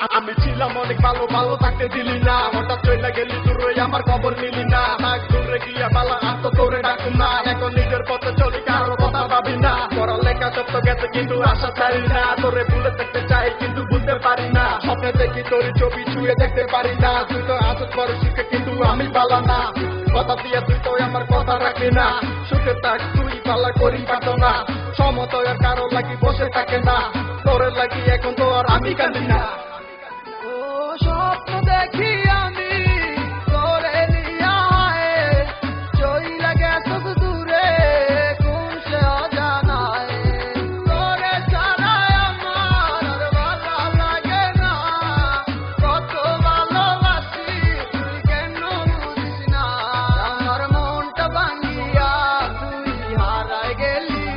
আমি ছিলাম অনেক ভালো ভালো থাকতে দিলি না। হঠাৎ চলে গেলি দূরে, আমার খবর নিলি না। থাক দূরে গিয়া বালা আর তো তোরে ডাকুম না। এখন নিজের পথে চলি, কারও কথা ভাবি না। পড়ালেখা সত্য গেছে, কিন্তু আশা ছাড়ি না। তোরে ভুলে দেখতে চাই, কিন্তু বুঝতে পারি না। স্বপ্নে দেখি তোর ছবি ছুঁয়ে দেখতে পারি না। তুই তো আসত বড় সুখে কিন্তু আমি পালা না। কথা দিয়ে তুই তো আমার কথা রাখলি না। সুখে থাক, তুই পালা করি পাতো না। সমতয়ের কারও লাগি বসে থাকে না। তোরে লাগি এখন তো আর আমি কাঁদি না। Miguelito.